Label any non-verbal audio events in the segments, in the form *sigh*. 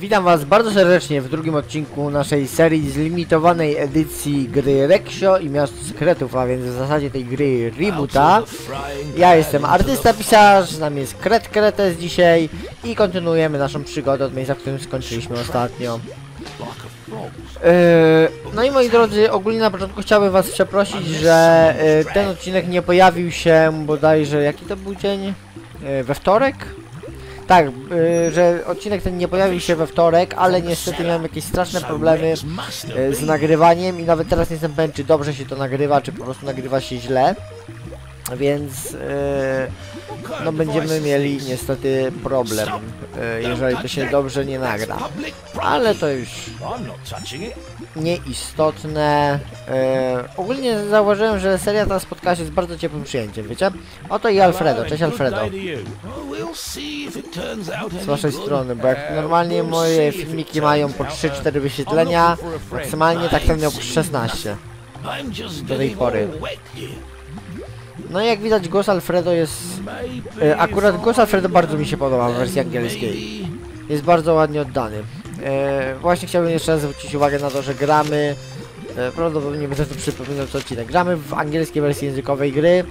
Witam Was bardzo serdecznie w drugim odcinku naszej serii zlimitowanej edycji gry Rexio i Miasto Sekretów, a więc w zasadzie tej gry Reboota. Ja jestem artysta pisarz, z nami jest Kret Kretes dzisiaj i kontynuujemy naszą przygodę od miejsca, w którym skończyliśmy ostatnio. Yy, no i moi drodzy, ogólnie na początku chciałbym was przeprosić, że yy, ten odcinek nie pojawił się bodajże, jaki to był dzień? Yy, we wtorek? Tak, yy, że odcinek ten nie pojawił się we wtorek, ale niestety miałem jakieś straszne problemy yy, z nagrywaniem i nawet teraz nie jestem pewien, czy dobrze się to nagrywa, czy po prostu nagrywa się źle. Więc yy, no będziemy mieli niestety problem, yy, jeżeli to się dobrze nie nagra. Ale to już nieistotne. E, ogólnie zauważyłem, że seria ta spotkała się z bardzo ciepłym przyjęciem, wiecie? Oto i Alfredo, cześć Alfredo. Z waszej strony, bo jak normalnie moje filmiki mają po 3-4 wyświetlenia, maksymalnie tak ten miał 16. do tej pory. No i jak widać głos Alfredo jest... E, akurat głos Alfredo bardzo mi się podoba w wersji angielskiej. Jest bardzo ładnie oddany. E, właśnie chciałbym jeszcze raz zwrócić uwagę na to, że gramy... E, prawdopodobnie będę tu przypominał co odcinek. Gramy w angielskiej wersji językowej gry.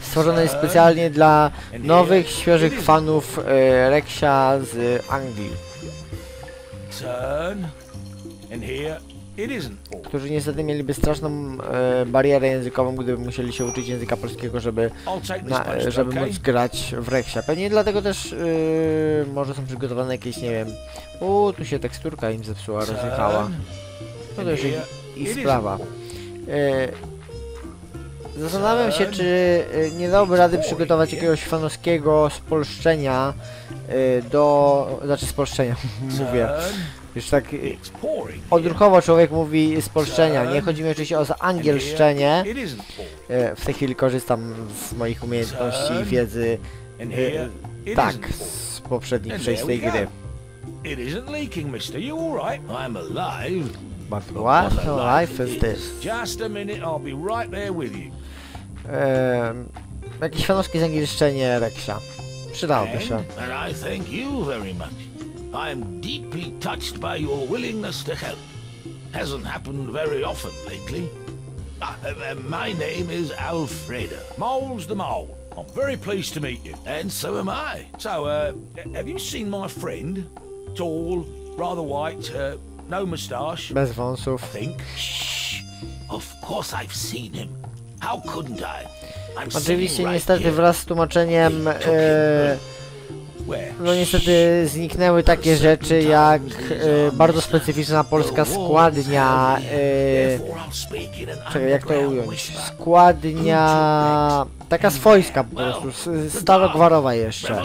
Stworzone jest specjalnie dla nowych, świeżych fanów e, Rexia z Anglii. Turn. And here. Którzy niestety mieliby straszną e, barierę językową, gdyby musieli się uczyć języka polskiego, żeby na, post, żeby móc grać w Rexia. Pewnie dlatego też yy, może są przygotowane jakieś, nie wiem. U, tu się teksturka im zepsuła, rozjechała. No to już isn't, sprawa. Yy, zastanawiam się, czy yy, nie dałoby rady przygotować jakiegoś fanowskiego spolszczenia yy, do... Znaczy spolszczenia, *laughs* mówię. Już tak here. odruchowo człowiek mówi spolszczenia. Nie chodzi mi oczywiście o. Paul. Yy, w tej chwili korzystam z moich umiejętności i wiedzy it tak, z poprzednich przejść tej gry. It isn't leaking, mister. You all right? I'm alive. But what life is this? Just a minute. I'll be right there with you. Ehm, jakieś fanowskie zangielszczenie Reksia. Przydałoby się. And, and I thank you very much. I am deeply touched by your willingness to help. Hasn't happened very often lately. Ah, uh, uh, my name is Alfredo, Mole's the mole. I'm very pleased to meet you. and so am I. So, uh, have you seen my friend? Tall, rather white, uh, no moustache, Bez wąsów. I think. Shh. Of course I've seen him. How couldn't I? I'm Oczywiście sitting right niestety here. wraz z tłumaczeniem Where? No niestety zniknęły takie rzeczy jak e, bardzo specyficzna polska składnia an czekaj jak to ująć składnia taka swojska po prostu starogwarowa jeszcze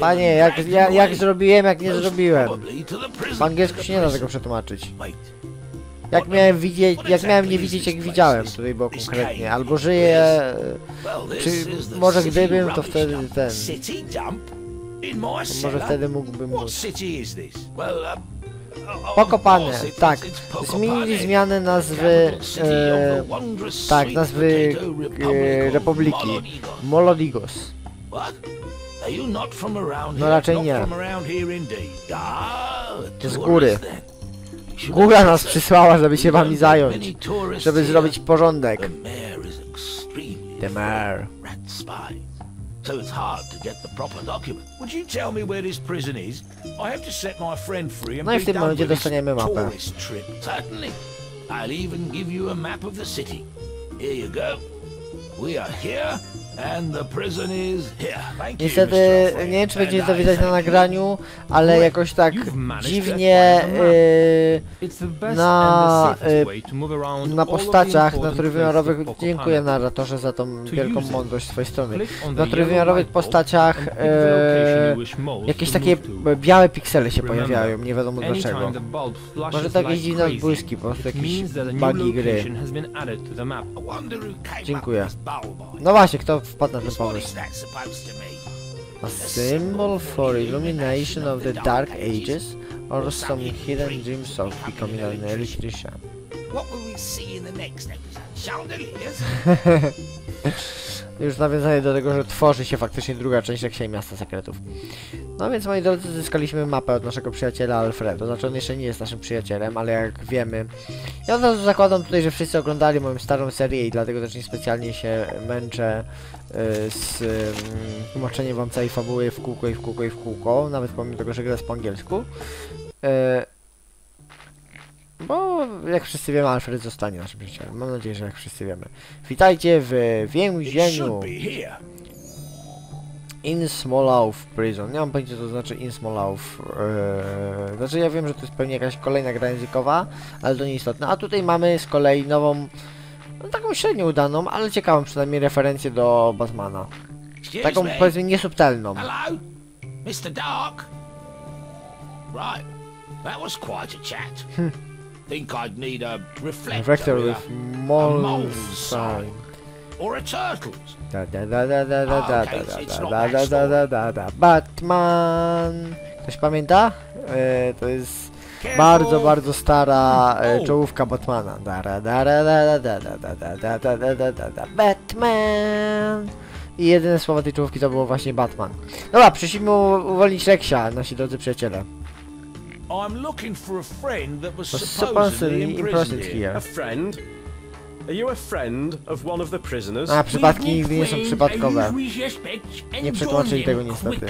panie jak, jak away. zrobiłem jak nie zrobiłem po angielsku się nie da tego przetłumaczyć. Jak miałem widzieć, jak miałem nie widzieć jak widziałem, tutaj było konkretnie, albo żyję, czy może gdybym, to wtedy ten, może wtedy mógłbym móc. um, of Pokopane, course it's- tak, Pokopane, zmienili zmianę nazwy, e, tak, nazwy e, republiki, Molodigo. Molodigos. No raczej nie. Ah, z góry. Góra nas przysłała, żeby się wami zająć, żeby zrobić porządek. The mayor so it's hard to get the proper document. Would you tell me where this prison is? I have to set my friend free and No i be w tym done momencie with this dostaniemy mapę. tourist trip. Certainly. I'll even give you a map of the city. Here you go. We are here, Niestety, nie wiem czy będzie to widać na nagraniu, ale jakoś tak dziwnie best Na, y, around na postaciach, na trójwymiarowych, dziękuję narratorze za tą wielką mądrość z twojej strony. Na trójwymiarowych postaciach most jakieś takie białe piksele się pojawiają, nie wiadomo dlaczego. Może to jakieś dziwne odbłyski, po prostu jakieś bugi gry. Dziękuję. No właśnie, kto wpadł na ten What pomysł? that supposed to mean? A symbol for illumination of the dark ages or some hidden dreams of becoming an electrician. What will we see in the next episode? chandeliers? *laughs* Już nawiązanie do tego, że tworzy się faktycznie druga część Reksia i Miasta Sekretów. No więc moi drodzy, zyskaliśmy mapę od naszego przyjaciela Alfredo. Znaczy on jeszcze nie jest naszym przyjacielem, ale jak wiemy... Ja od razu zakładam tutaj, że wszyscy oglądali moją starą serię i dlatego też niespecjalnie się męczę y, z y, tłumaczeniem wam całej fabuły w kółko i w kółko i w kółko, nawet pomimo tego, że gra jest po angielsku. Y, bo jak wszyscy wiemy, Alfred zostanie naszym przyjacielem. Mam nadzieję, że jak wszyscy wiemy. Witajcie w więzieniu. In Smolauf Prison. Nie mam pojęcia co to znaczy In Smolauf. Eee, znaczy ja wiem, że to jest pewnie jakaś kolejna gra językowa, ale to nieistotne. A tutaj mamy z kolei nową, no, taką średnio udaną, ale ciekawą przynajmniej referencję do Batmana. Taką powiedzmy niesubtelną. Hello? Mr. Dark? Right. That was quite a chat. Think I'd need a reflector, Reflector with with a, mole mole sign. or a turtle's. Da da da da da da da da da da da da da da Batman. Ktoś pamięta? Eee, to jest bardzo, bardzo stara e, czołówka Batmana. Da da da da da da da da da da da da da da da Batman. I jedyne słowa tej czołówki to było właśnie Batman. Dobra, przyszliśmy u- uwolnić Reksia, nasi drodzy przyjaciele. I'm looking for a friend that was supposedly imprisoned here. A friend? Are you a friend of one of the prisoners? A, przypadki nigdy nie są przypadkowe. Nie przetłumaczyli tego niestety.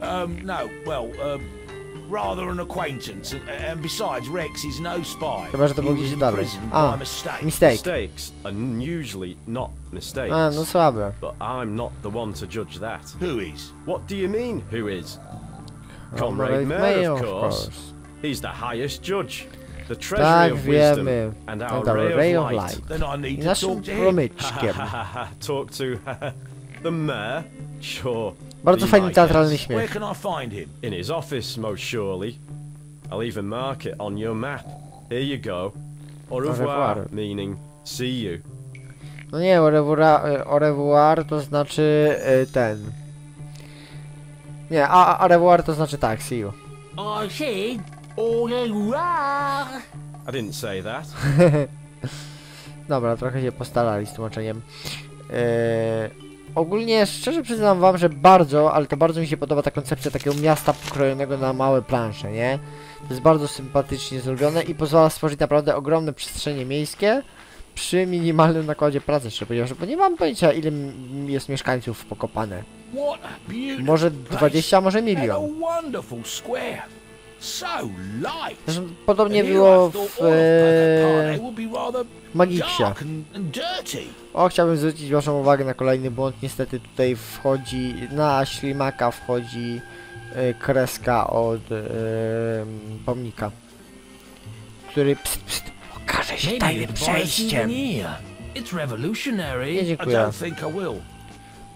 Um, no, well, um, rather an acquaintance, and, besides, Rex is no spy. Chyba, że to było was gdzieś dalej. A, mistake. Mistake. Mistakes are usually not mistakes. A, no słabe. But I'm not the one to judge that. Who is? What do you mean, who is? Comrade Mayor, of course. He's the highest judge. The treasury Tak, of wisdom wiemy. and our, And our ray, ray of light. light. Then I I need to naszym talk to him. promyczkiem. *laughs* Talk to *laughs* the mayor? Sure. Bardzo fajny teatralny guest. Where śmiech. can I find him? In his office, most surely. I'll even mark it on your map. Here you go. Au revoir, meaning see you. No nie, au revoir, au revoir to znaczy y, ten. Nie, a, a au revoir to znaczy tak, see you. I said, au revoir. I didn't say that. *laughs* Dobra, trochę się postarali z tłumaczeniem. Eee, ogólnie szczerze przyznam wam, że bardzo, ale to bardzo mi się podoba ta koncepcja takiego miasta pokrojonego na małe plansze, nie? To jest bardzo sympatycznie zrobione i pozwala stworzyć naprawdę ogromne przestrzenie miejskie przy minimalnym nakładzie pracy, szczerze powiedziawszy, bo nie mam pojęcia ile jest mieszkańców w Pokopane. Może place. 20, może milion. Zresztą podobnie było w Pocahontas e. O, chciałbym zwrócić waszą uwagę na kolejny błąd. Niestety tutaj wchodzi, na ślimaka wchodzi e, kreska od e, pomnika, który pst, pst, okaże się tajnym przejściem. Nie dziękuję.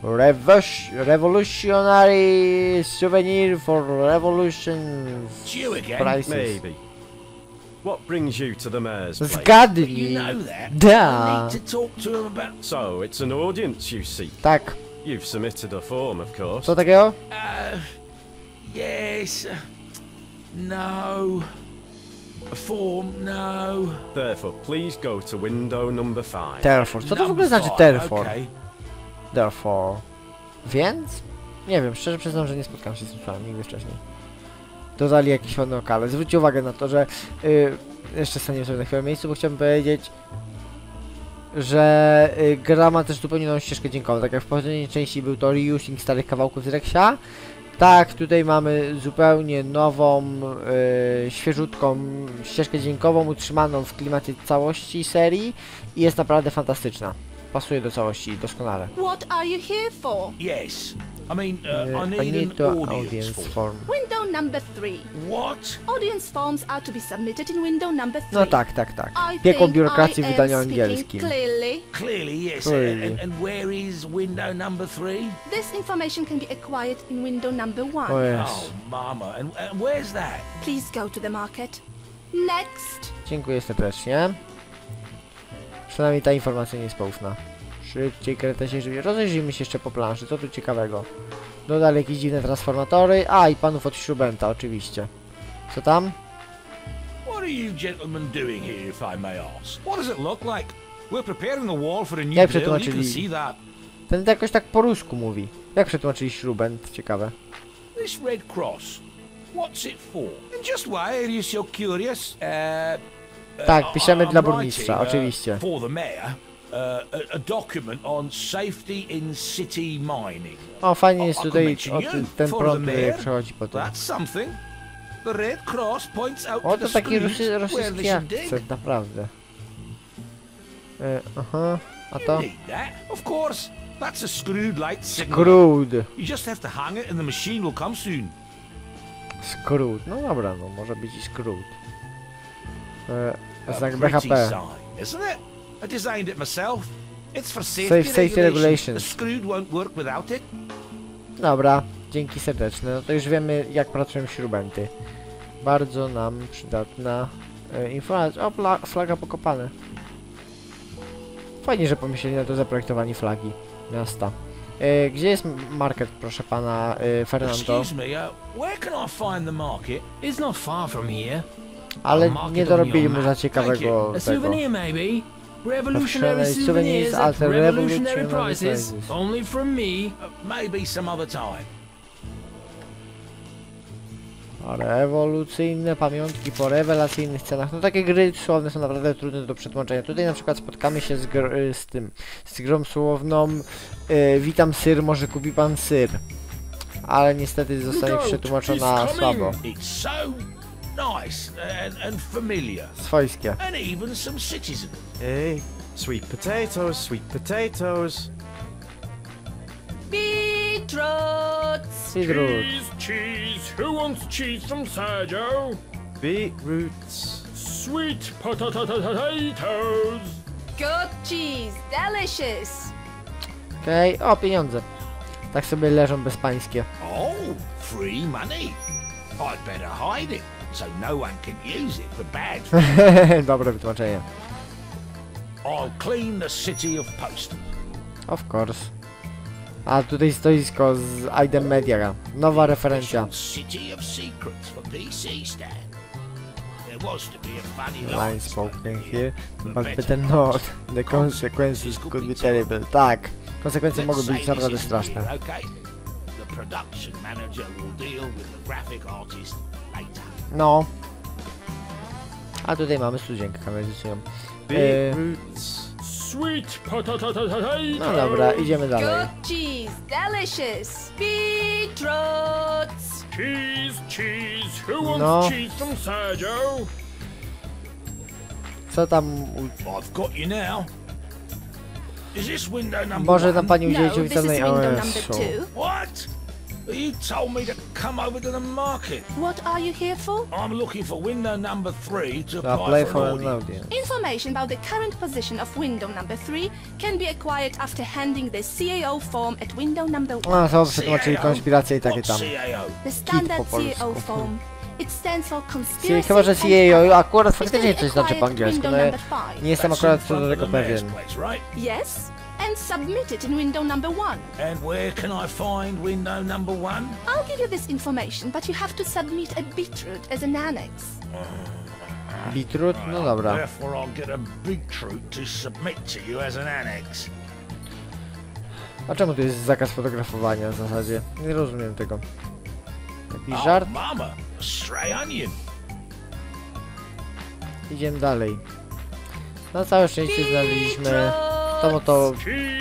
Revolutionary souvenir for revolution you again. prices. Maybe. What brings you to the mayor's place? You know that. Da. I need to talk to him about. So, it's an audience you seek. Tak, You've submitted a form, of course. co takiego? Uh, yes. No. A form? No. Therefore, please go to window number five. Therefore. Co to w ogóle Number znaczy five, therefore? okay. Therefore. Więc? Nie wiem, szczerze przyznam, że nie spotkałem się z tym słowem nigdy wcześniej. Dodali jakieś ładne okale. Zwróćcie uwagę na to, że y, jeszcze staniemy sobie na chwilę miejscu, bo chciałbym powiedzieć, że y, gra ma też zupełnie nową ścieżkę dźwiękową. Tak jak w poprzedniej części był to reusing starych kawałków z Rexia, tak tutaj mamy zupełnie nową, y, świeżutką ścieżkę dźwiękową, utrzymaną w klimacie całości serii i jest naprawdę fantastyczna. Pasuje do całości doskonale. What are you here for? Yes. I mean, uh, I need, I need an to audience, audience form. form. Window number three. What? Audience forms are to be submitted in window number three. No tak, tak, tak. Piekło biurokracji w wydaniu angielskim. Clearly, Clearly, yes. Clearly. And, and where is window number three? this information can be acquired in window number one. O jest. Oh, mama. And, and where's that? Please go to the market. Next. Dziękuję serdecznie. Przynajmniej ta informacja nie jest poufna. Szybciej, kretesie, szybciej. Rozejrzyjmy się jeszcze po planszy, co tu ciekawego. Dodali jakieś dziwne transformatory. A, i panów od śrubenta, oczywiście. Co tam? Jak przetłumaczyli? Ten jakoś tak po rusku mówi. Jak przetłumaczyli śrubent? Ciekawe. This red cross. What's it for? And just why are you so curious? Uh, Tak, piszemy dla burmistrza, uh, oczywiście. Uh. O, fajnie jest tutaj o, ten, prąd mayor? przechodzi po tym. That's something. The red cross points out O, to taki rosy, rosyjski akcent, naprawdę. E, aha, a to? That's a screwed light signal. Skród. You just have to hang it and the machine will come soon. Skrót. No dobra, no może być i skrót. E, Znak pretty BHP. sign, isn't it? I designed it myself. It's for safety, Safe- safety regulations. The screwed won't work without it. Dobra, dzięki serdeczne. No to już wiemy jak pracują śrubenty. Bardzo nam przydatna e, informacja. O, fla flaga pokopane. Fajnie, że pomyśleli na to zaprojektowanie flagi miasta. E, gdzie jest market, proszę pana e, Fernando? Excuse me, uh, where can I find the market? It's not far from here. Ale nie dorobili mu za ciekawego tego. Revolutionary Souvenirs at revolutionary prices. Only from me. Maybe some other time. Rewolucyjne pamiątki po rewelacyjnych cenach. No takie gry słowne są naprawdę trudne do przetłumaczenia. Tutaj na przykład spotkamy się z, gr y, z tym, z grą słowną y, Witam syr, może kupi pan syr. Ale niestety zostanie przetłumaczona słabo. It's so nice and, and familiar. Swojskie. And even some citizen. Hey, sweet potatoes, sweet potatoes. Beetroots! Beetroot. cheese. Who wants cheese from Sergio? Beetroots. Sweet potatoes. Good cheese! Delicious! Okej, o pieniądze. Tak sobie leżą bezpańskie. Oh, free money. I'd better hide it so no one can use it for bad. *laughs* Dobre wytłumaczenie. I'll clean the city of post. Of course. A tutaj stoisko z Aidem Media. Nowa referencja. City of Secrets for PC stand. There was to be a funny Line spoken here, but better not. The consequences could be terrible. Tak, konsekwencje mogą być naprawdę straszne. The production manager will deal with the graphic artist. No. A tutaj mamy studzienkę kamerzycznie. E, Beetroots. Sweet potatoes. no dobra, idziemy dalej. Good cheese! Delicious! Beetroots! Cheese, cheese. Who wants No. cheese from Sergio? Co tam... u- I've got you now. Is this window number Może one? nam pani No, udzielić this is oficjalnej window number two. What? You told me to come over to the market. What are you here for? I'm looking for window number three to To apply play for for an audience. Information about the current position of window number three can be acquired after handing the CAO form at window number one. A, co przetłumaczyli CAO? konspiracje i takie tam. CAO? The standard. CAO form. It stands for Czyli conspiracy chyba, że CAO akurat faktycznie coś znaczy po angielsku, no nie jestem That's akurat co do tego pewien. place, right? Yes, and submitted in window number one. And where can I find window number one? I'll give you this information, but you have to submit a beetroot as an annex. Beetroot? No dobra. Therefore, I'll get a beetroot to submit to you as an annex. A czemu tu jest zakaz fotografowania w zasadzie? Nie rozumiem tego. Jakiś Oh, żart? mama, stray onion. Idziemy dalej. Na całe szczęście znaleźliśmy Tą oto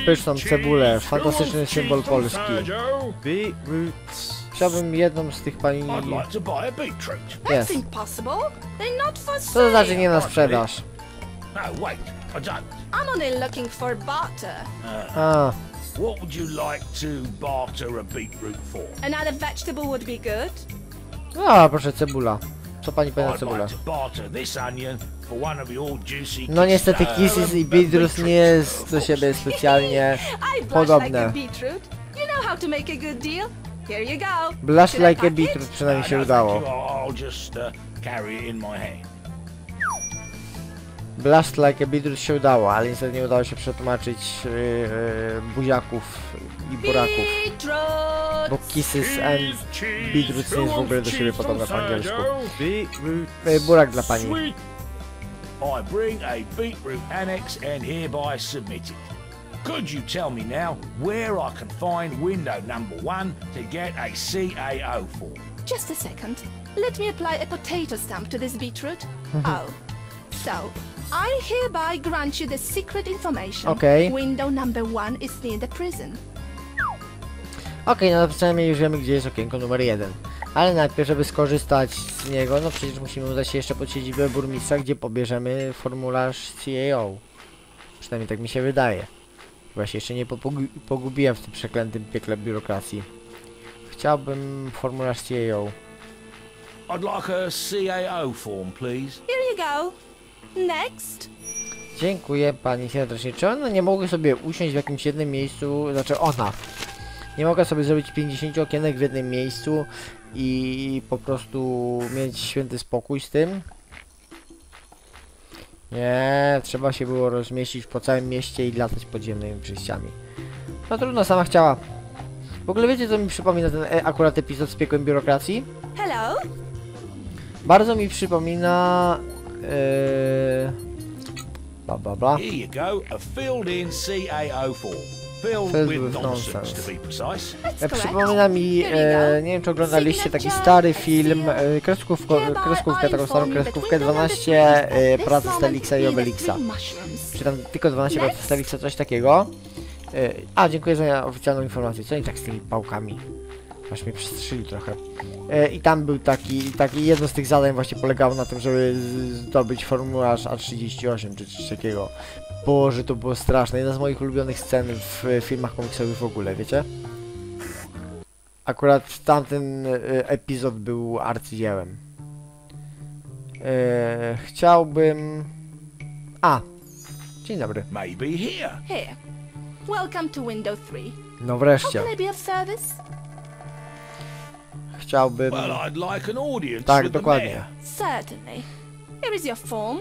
pyszną cebulę, fantastyczny symbol Polski. Beetroots. Chciałbym jedną z tych pani... To Co to znaczy nie na sprzedaż? No. I'm only looking for barter. A, What would you like to barter a beetroot for? Another vegetable would be good. no proszę cebula. Co pani of your juicy No niestety Kisses i uh, Beatrus nie jest do siebie specjalnie *laughs* I blush Podobne. Blush I like a? Beetrut przynajmniej się udało. Blast like a Beetrut się udało, ale niestety nie udało się przetłumaczyć yy, yy, buziaków i buraków. Bo Kisses and Cheese, cheese. Beetroots nie Who jest w ogóle do siebie podobne po angielsku. Yy, burak dla pani. I bring a beetroot annex and hereby submit it. Could you tell me now where I can find window number one to get a CAO form? Just a second. Let me apply a potato stamp to this beetroot. *laughs* oh. So, I hereby grant you the secret information. Okay. Window number one is near the prison. Okej, no to przynajmniej już wiemy, gdzie jest okienko numer jeden. Ale najpierw, żeby skorzystać z niego, no przecież musimy udać się jeszcze pod siedzibę burmistrza, gdzie pobierzemy formularz CAO. Przynajmniej tak mi się wydaje. Chyba się jeszcze nie pogubiłem w tym przeklętym piekle biurokracji. Chciałbym formularz CAO. I'd like a CAO form, please. Here you go. Next. Dziękuję pani serdecznie. Czy ona nie mogła sobie usiąść w jakimś jednym miejscu, znaczy ona nie mogła sobie zrobić 50 okienek w jednym miejscu i po prostu mieć święty spokój z tym? Nie, trzeba się było rozmieścić po całym mieście i latać podziemnymi przejściami. No trudno, sama chciała. W ogóle wiecie co mi przypomina ten e, akurat epizod z piekłem biurokracji? Hello. Bardzo mi przypomina... Yy... Bla bla bla. Here you go, a filled-in CAO form. Filled, Filled with, with nonsense, nonsense. to be precise. E. Przypomina mi, e, nie wiem czy oglądaliście taki stary film, e, kreskówko, kreskówkę, taką starą kreskówkę window number 12 three e, prac Stelixa i Obelixa. Czy tam tylko 12 prac. Stelixa, coś takiego. E, a, dziękuję za oficjalną informację. Co oni tak z tymi pałkami? Aż mnie przestrzyli trochę. E, I tam był taki, taki, jedno z tych zadań właśnie polegało na tym, żeby zdobyć formularz A38 czy coś takiego. Boże, to było straszne. Jedna z moich ulubionych scen w filmach komiksowych w ogóle, wiecie? Akurat tamten e, epizod był arcydziełem. E, chciałbym... A! Dzień dobry. Maybe here. Here. Welcome to window three. No How wreszcie. can I be of service? Chciałbym... Well, I'd like an audience Tak, with the dokładnie. mayor. Certainly. Here is your form.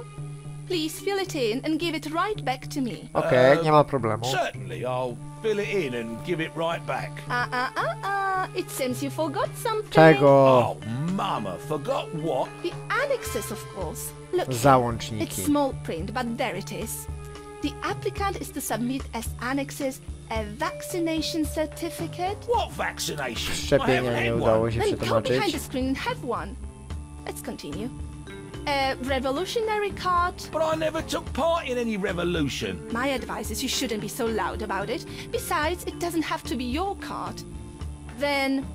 Please fill it in and give it right back to me. Okej, Uh, nie ma problemu. Certainly, I'll fill it in and give it right back. Uh uh uh uh. It seems you forgot something. Czego? Oh, mama, forgot what? The annexes, of course. Look. here. It's Załączniki. small print, but there it is. The applicant is to submit as annexes a vaccination certificate. What vaccination? I Szczepienia haven't nie had udało one. się Then go behind the screen and have one. Let's continue. A revolutionary card. But I never took part in any revolution. My advice is you shouldn't be so loud about it. Besides, it doesn't have to be your card. Then,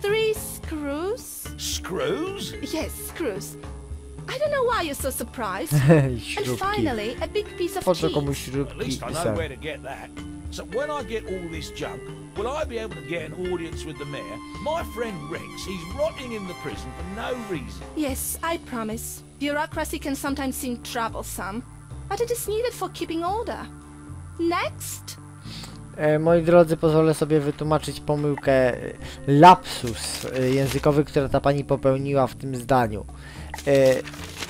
three screws. Screws? Yes, screws. I don't know why you're so surprised. *laughs* and finally, a big piece of cheese. komuś At śrubki least I i know where to get that. So when I get all this junk, will I be able to get an audience with the mayor? My friend Rex, he's rotting in the prison for no reason. Yes, I promise. Bureaucracy can sometimes seem troublesome, but it is needed for keeping order. Next. E, moi drodzy, pozwolę sobie wytłumaczyć pomyłkę, e, lapsus e, językowy, który ta pani popełniła w tym zdaniu.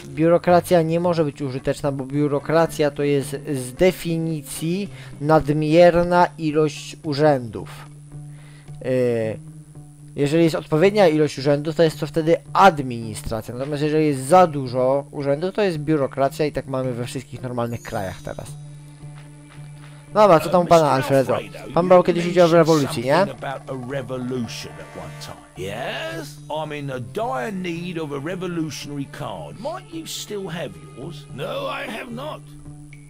Biurokracja nie może być użyteczna, bo biurokracja to jest z definicji nadmierna ilość urzędów. E, jeżeli jest odpowiednia ilość urzędów, to jest to wtedy administracja. Natomiast jeżeli jest za dużo urzędów, to jest biurokracja i tak mamy we wszystkich normalnych krajach teraz. Dobra, co tam u pana Mr. Alfredo? Alfredo, Pan you brał kiedyś udział w rewolucji, nie? about a revolution at one time. Yes? I'm in a dire need of a revolutionary card. Might you still have yours? No, I have not.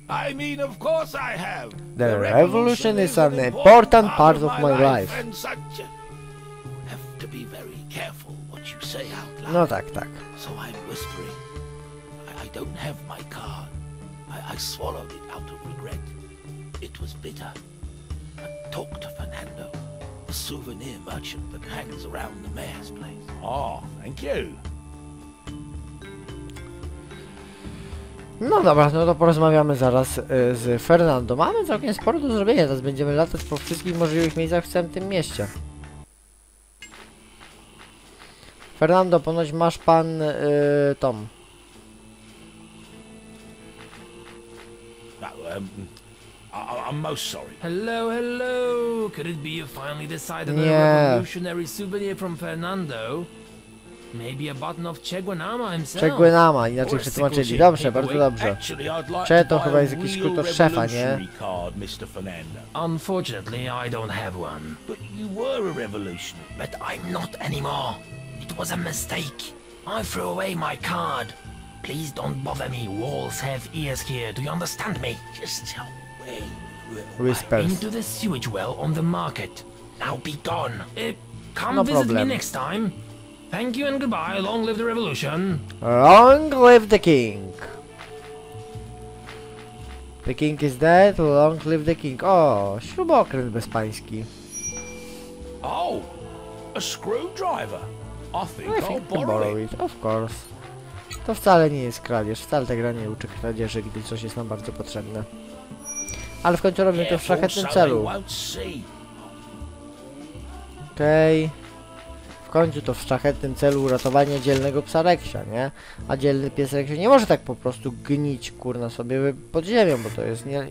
I mean, of course I have. The revolution is an important part of my life. And. Have to be very careful what you say out loud. No tak, tak. So I'm whispering. I, I don't have my card. I, I swallowed it out of regret. It was bitter. But talk to Fernando, the souvenir merchant that hangs around the mayor's place. Oh, thank you. No dobra, no to porozmawiamy zaraz y, z Fernando. Mamy całkiem sporo do zrobienia, teraz będziemy latać po wszystkich możliwych miejscach w całym tym mieście. Fernando, ponoć masz pan y, Tom. Um, I, most sorry. Hello, hello. Could it be you finally decided on Yeah. a revolutionary souvenir from Fernando? Maybe a button of Cheguanama himself. Czeguenama, inaczej przetłumaczyli. Dobrze, bardzo dobrze. Cze to chyba a jest jakiś od szefa, nie? Unfortunately, I don't have one. But you were a revolutionary. But I'm not anymore. It was a mistake. I threw away my card. Please don't bother me. Walls have ears here. Do you understand me? Just tell were. Whispers. Into the sewage well on the market. Now be gone. Uh, come No visit problem. me next time. Thank you and goodbye. Long live the revolution. Long live the king! The king is dead, long live the king. O, śrubokręt bezpański. Oh, a screwdriver. I think I I'll think to borrow borrow it. it, of course. To wcale nie jest kradzież, wcale ta gra nie uczy kradzieży, gdy coś jest nam bardzo potrzebne. Ale w końcu robimy to w szlachetnym celu. Okej. W końcu to w szlachetnym celu uratowania dzielnego psa Reksia, nie? A dzielny pies Reksia nie może tak po prostu gnić kurna sobie pod ziemią, bo to jest nie...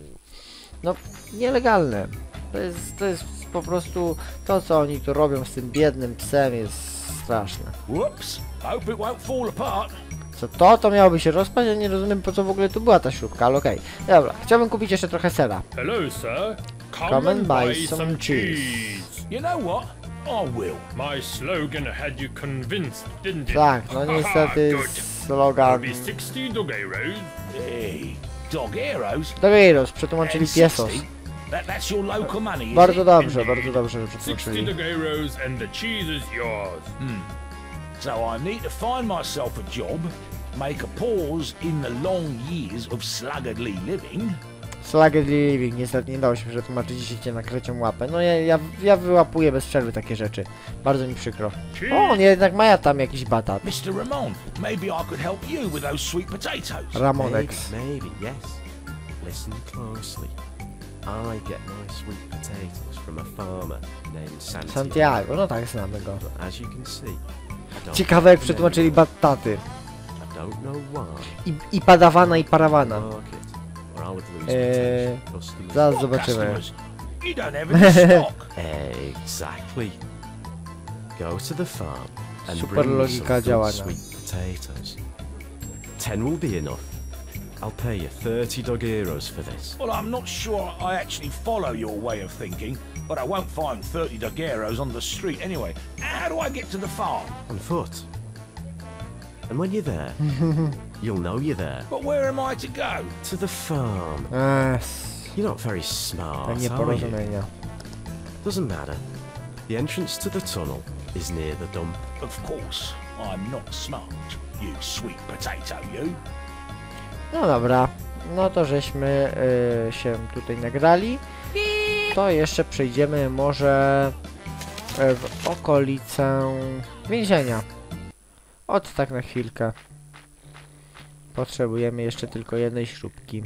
No, nielegalne. To jest, to jest po prostu to, co oni tu robią z tym biednym psem jest straszne. Whoops. Hope it won't fall apart. Co to? To miałoby się rozpaść? Ja nie rozumiem po co w ogóle tu była ta śrubka, ale okej. Dobra, chciałbym kupić jeszcze trochę sera. Hello, sir. Come, Come and buy some some cheese. cheese. You know what? I will. My slogan had you convinced, didn't it? Tak, no niestety Good. slogan... That'll be 60 dogeiros. Hey, dog heroes. Dogeros, przetłumaczyli and piesos. 60. That, that's your local money, Bardzo dobrze, bardzo dobrze 60 przetłumaczyli. dogeiros and the cheese is yours. So I need to find myself a job, make a pause in the long years of sluggardly living, Sluggedly Living, niestety nie dało się przetłumaczyć, dzisiaj cię nakręcią łapę. No ja, ja, ja wyłapuję bez przerwy takie rzeczy. Bardzo mi przykro. O, on jednak ma tam jakiś batat. Mr. Ramon, maybe I could help you with those sweet potatoes. Ramonex. Maybe, maybe, yes. Listen closely. I get my sweet potatoes from a farmer named Santiago. Santiago, no tak, znamy go. But as you can see, I don't Ciekawe jak przetłumaczyli bataty. I don't know why. I, i padawana i parawana. Market, or I would lose Eee. Zaraz zobaczymy. You don't have any stock. *laughs* Exactly. Go to the farm and Super bring me logika some działania. sweet potatoes. Ten will be enough. I'll pay you 30 dogeiros for this. Well, I'm not sure I actually follow your way of thinking, but I won't find 30 dogueros on the street anyway. How do I get to the farm? On foot. And when you're there, *laughs* you'll know you're there. But where am I to go? To the farm. Eee, You're not very smart, are you? Doesn't matter. The entrance to the tunnel is near the dump. Of course, I'm not smart, you sweet potato, you. No dobra, no to żeśmy y, się tutaj nagrali. To jeszcze przejdziemy może y, w okolicę więzienia. Od tak na chwilkę. Potrzebujemy jeszcze tylko jednej śrubki.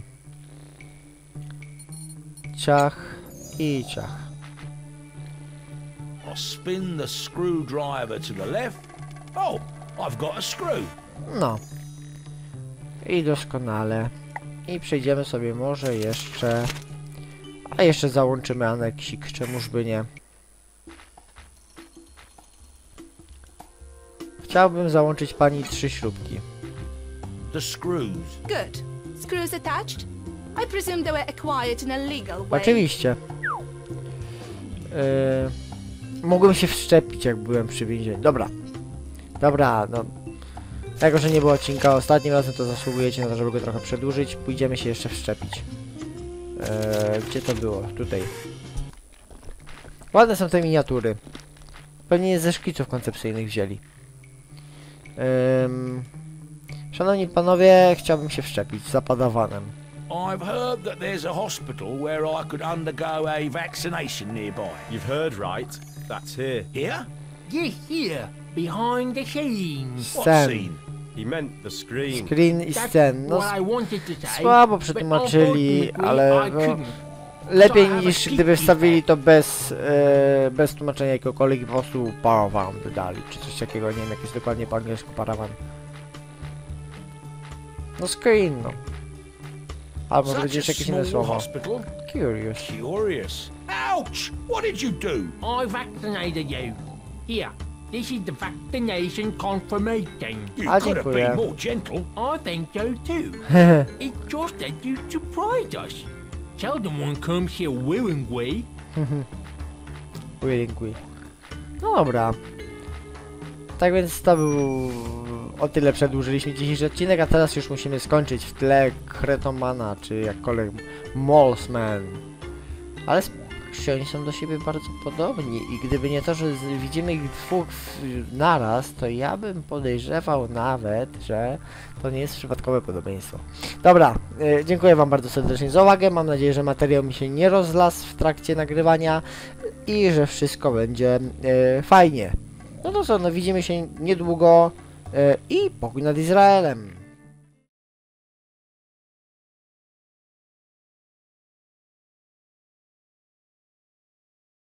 Ciach i ciach. I'll spin the screwdriver to the left. Oh, I've got a screw. No. I doskonale. I przejdziemy sobie może jeszcze... A jeszcze załączymy aneksik, czemuż by nie. Chciałbym załączyć pani trzy śrubki. The screws. Good. Screws attached? I presume they were acquired in a legal way. Oczywiście. Yy, mogłem się wszczepić, jak byłem przy więzieniu. Dobra. Dobra, no. Jako, że nie było odcinka ostatnim razem, to zasługujecie na to, żeby go trochę przedłużyć. Pójdziemy się jeszcze wszczepić. Yy, gdzie to było? Tutaj. Ładne są te miniatury. Pewnie je ze szkiców koncepcyjnych wzięli. Ym, szanowni panowie, chciałbym się wszczepić za padawanem. I've heard that there's a hospital where I could undergo a vaccination nearby. You've heard right. That's here. Here? Yes, here, behind the scenes. What Scen. scene? He meant the screen. Screen i scen. No, słabo przetłumaczyli, ale no. Lepiej niż gdyby wstawili to bez, e, bez tłumaczenia jakiegokolwiek i po prostu paravan wydali, czy coś takiego, nie wiem jak jest dokładnie po angielsku paravan. No screen, no. Albo a jakieś inne słowo. Curious. Curious. Ouch! What did you do? I vaccinated you. Here, This is the vaccination confirmation. You could have dziękuję. been more gentle. I think so too. *laughs* it's just that you surprised us. Seldom one comes here willingly. Dziękuję. No dobra. Tak więc to był... O tyle przedłużyliśmy dzisiejszy odcinek, a teraz już musimy skończyć w tle Kretomana, czy jakkolwiek Molsman. Ale spójrzcie, oni są do siebie bardzo podobni i gdyby nie to, że widzimy ich dwóch naraz, to ja bym podejrzewał nawet, że to nie jest przypadkowe podobieństwo. Dobra, e, dziękuję wam bardzo serdecznie za uwagę, mam nadzieję, że materiał mi się nie rozlasł w trakcie nagrywania i że wszystko będzie e, fajnie. No to co, no widzimy się niedługo e, i pokój nad Izraelem.